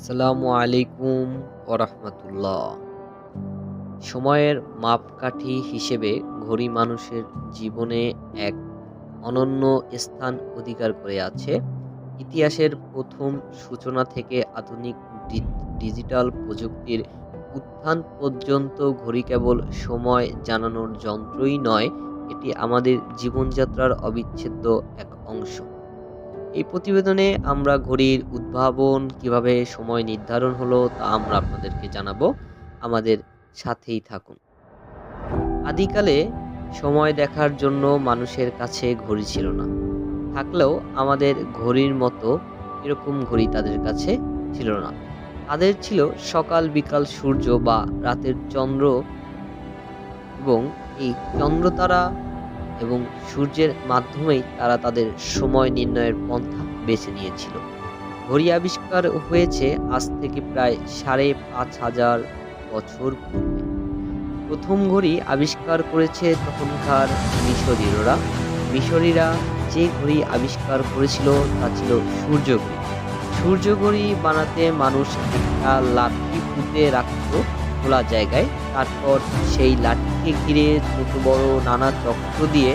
আসসালামু আলাইকুম ওরহমতুল্লাহ। সময়ের মাপকাঠি হিসেবে ঘড়ি মানুষের জীবনে এক অনন্য স্থান অধিকার করে আছে। ইতিহাসের প্রথম সূচনা থেকে আধুনিক ডিজিটাল প্রযুক্তির উত্থান পর্যন্ত ঘড়ি কেবল সময় জানানোর যন্ত্রই নয়, এটি আমাদের জীবনযাত্রার অবিচ্ছেদ্য এক অংশ। এই প্রতিবেদনে আমরা ঘড়ির উদ্ভাবন, কীভাবে সময় নির্ধারণ হলো তা আমরা আপনাদেরকে জানাব। আমাদের সাথেই থাকুন। আদিকালে সময় দেখার জন্য মানুষের কাছে ঘড়ি ছিল না। থাকলেও আমাদের ঘড়ির মতো এরকম ঘড়ি তাদের কাছে ছিল না। তাদের ছিল সকাল, বিকাল সূর্য বা রাতের চন্দ্র এবং এই চন্দ্রতারা এবং সূর্যের মাধ্যমেই তারা তাদের সময় নির্ণয়ের পন্থা বেছে নিয়েছিল। ঘড়ি আবিষ্কার হয়েছে আজ থেকে প্রায় সাড়ে পাঁচ হাজার বছর পূর্বে। প্রথম ঘড়ি আবিষ্কার করেছে তখনকার মিশরীয়রা। মিশরীরা যে ঘড়ি আবিষ্কার করেছিল তা ছিল সূর্য ঘড়ি। সূর্য ঘড়ি বানাতে মানুষ একটা লাঠি পুঁতে রাখত খোলা জায়গায়। তারপর সেই লাঠিকে ঘিরে ছোট বড় নানা চক্র দিয়ে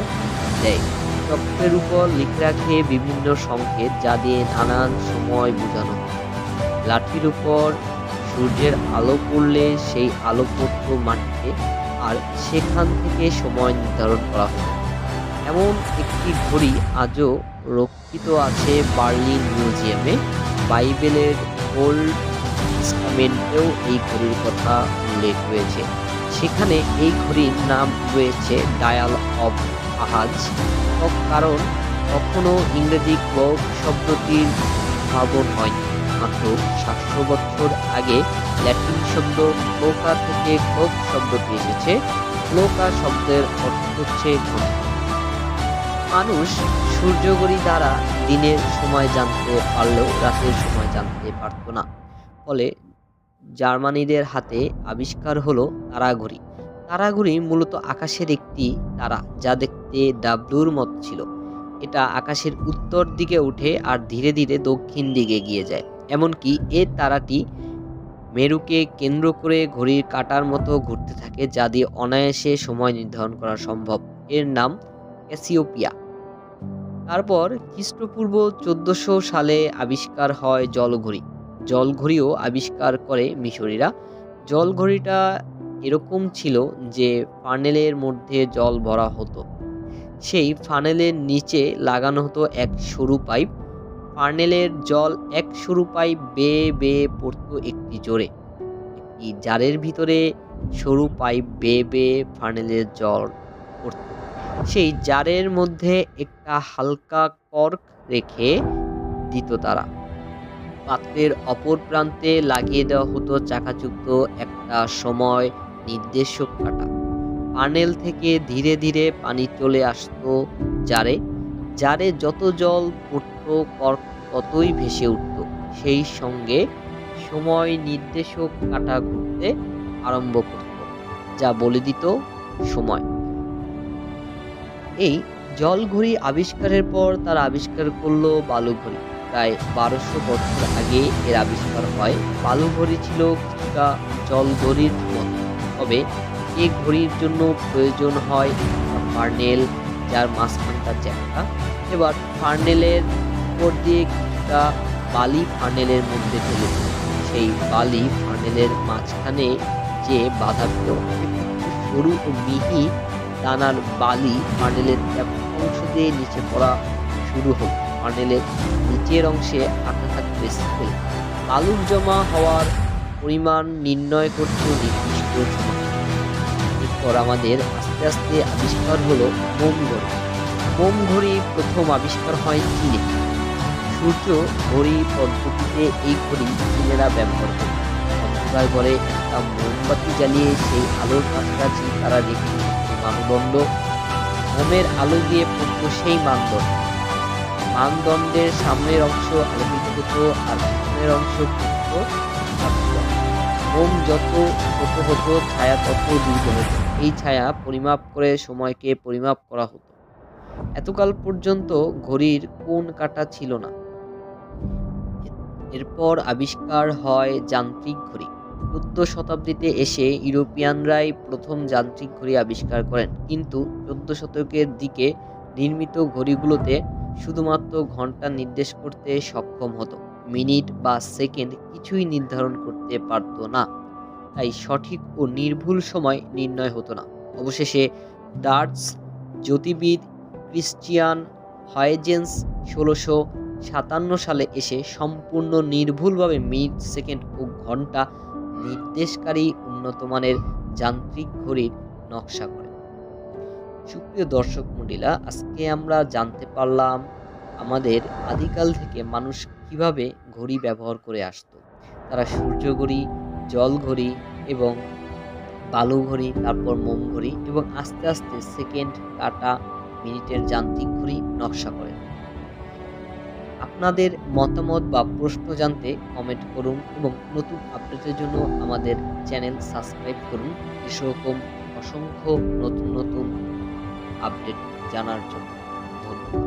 দেয়। চক্রের উপর লিখে রাখে বিভিন্ন সংকেত যা দিয়ে নানান সময় বোঝানো হয়। লাঠির উপর সূর্যের আলো পড়লে সেই আলো পড়তো মাটিতে আর সেখান থেকে সময় নির্ধারণ করা হয় এমন একটি ঘড়ি আজও রক্ষিত আছে বার্লিন মিউজিয়ামে। বাইবেলের ওল্ড টেস্টামেন্টেও এই ঘড়ির কথা উল্লেখ রয়েছে। সেখানে এই ঘড়ির নাম রয়েছে ডায়াল অফ আহাজ। কারণ কখনো ইংরেজি ক্লক শব্দটির উদ্ভাবন হয়নি। মাত্র সাতশো বছর আগে ল্যাটিন শব্দ ক্লোকা থেকে ক্লোক শব্দটি এসেছে। ক্লোকা শব্দের অর্থ হচ্ছে মানুষ সূর্যঘড়ি দ্বারা দিনের সময় জানতে পারলেও রাতের সময় জানতে পারতো না। ফলে জার্মানিদের হাতে আবিষ্কার হলো তারাঘড়ি তারাঘড়ি মূলত আকাশের একটি তারা, যা দেখতে ডাবলুর মত ছিল। এটা আকাশের উত্তর দিকে উঠে আর ধীরে ধীরে দক্ষিণ দিকে এগিয়ে যায়। এমনকি এ তারাটি মেরুকে কেন্দ্র করে ঘড়ির কাঁটার মতো ঘুরতে থাকে, যা দিয়ে অনায়াসে সময় নির্ধারণ করা সম্ভব। এর নাম ক্যাসিওপিয়া। তারপর খ্রিস্টপূর্ব চোদ্দশো সালে আবিষ্কার হয় জলঘড়ি। জলঘড়িও আবিষ্কার করে মিশরীরা। জলঘড়িটা এরকম ছিল যে ফানেলের মধ্যে জল ভরা হতো। সেই ফানেলের নিচে লাগানো হতো এক সরু পাইপ। ফানেলের জল এক সরু পাইপ বেয়ে বেয়ে পড়তো একটি জোরে। একটি জারের ভিতরে সরু পাইপ বেয়ে বেয়ে ফানেলের জল পড়ত। সেই জারের মধ্যে একটা হালকা কর্ক রেখে দিত তারা। পাত্রের অপর প্রান্তে লাগিয়ে দেওয়া হতো চাকাযুক্ত একটা সময় নির্দেশক কাটা। পানেল থেকে ধীরে ধীরে পানি চলে আসতো জারে। জারে যত জল পড়তো, কর্ক ততই ভেসে উঠত। সেই সঙ্গে সময় নির্দেশক কাটা ঘুরতে আরম্ভ করত, যা বলে দিত সময়। এই জল ঘড়ি আবিষ্কারের পর তারা আবিষ্কার করল বালু ঘড়ি প্রায় বারোশো বছর আগে এর আবিষ্কার হয়। বালু ঘড়ি ছিল কিছুটা জল ঘড়ির মতো। তবে এই ঘড়ির জন্য প্রয়োজন হয় ফার্নেল, যার মাঝখানটা চ্যাপটা। এবার ফার্নেলের উপর দিয়ে কিছুটা বালি ফার্নেলের মধ্যে ফেলে সেই বালি ফার্নেলের মাঝখানে যে বাধা পেল সরু ও মিহি দানার বালি ফার্নেলের অংশ দিয়ে নিচে পড়া শুরু হল। ফার্নেলের নিচের অংশে আঁকা থাকবে স্কেল। আলুর জমা হওয়ার পরিমাণ নির্ণয় করতে নির্দিষ্ট এরপর আমাদের আস্তে আস্তে আবিষ্কার হলো মোম ঘড়ি। মোম ঘড়ি প্রথম আবিষ্কার হয় চীনে। সূর্য ঘড়ি পদ্ধতিতে এই ঘড়ি চীনেরা ব্যবহার করে। অন্ধকার ঘরে একটা মোমবাতি জ্বালিয়ে সেই আলোর কাছাকাছি তারা রেখে মানদণ্ড। মোমের আলো দিয়ে পড়তো সেই মানদণ্ড। মানদণ্ডের সামনের অংশ আলোকিত আর পিছনের অংশ। মোম যত ছোট হতো, ছায়া তত দীর্ঘ হতো। এই ছায়া পরিমাপ করে সময়কে পরিমাপ করা হতো। এতকাল পর্যন্ত ঘড়ির কোন কাটা ছিল না। এরপর আবিষ্কার হয় যান্ত্রিক ঘড়ি। চোদ্দ শতাব্দীতে এসে ইউরোপিয়ানরাই প্রথম যান্ত্রিক ঘড়ি আবিষ্কার করেন। কিন্তু চোদ্দ শতকের দিকে নির্মিত ঘড়িগুলোতে শুধুমাত্র ঘণ্টা নির্দেশ করতে সক্ষম হতো। মিনিট বা সেকেন্ড কিছুই নির্ধারণ করতে পারতো না। তাই সঠিক ও নির্ভুল সময় নির্ণয় হতো না। অবশেষে ডার্টস, জ্যোতিবিদ ক্রিশ্চিয়ান হয়েজেন্স ষোলোশো সাতান্ন সালে এসে সম্পূর্ণ নির্ভুলভাবে মিনিট, সেকেন্ড ও ঘণ্টা নির্দেশকারী উন্নতমানের যান্ত্রিক ঘড়ির নকশা করেন। সুপ্রিয় দর্শক মন্ডিলা আজকে আমরা জানতে পারলাম আমাদের আদিকাল থেকে মানুষ কীভাবে ঘড়ি ব্যবহার করে আসতো। তারা সূর্য ঘড়ি, জল ঘড়ি এবং বালু ঘড়ি, তারপর মোম ঘড়ি এবং আস্তে আস্তে সেকেন্ড কাটা মিনিটের যান্ত্রিক ঘড়ি নকশা করেন আপনাদের মতামত বা প্রশ্ন জানতে কমেন্ট করুন এবং নতুন আপডেটের জন্য আমাদের চ্যানেল সাবস্ক্রাইব করুন। এরকম অসংখ্য নতুন নতুন আপডেট জানার জন্য ধন্যবাদ।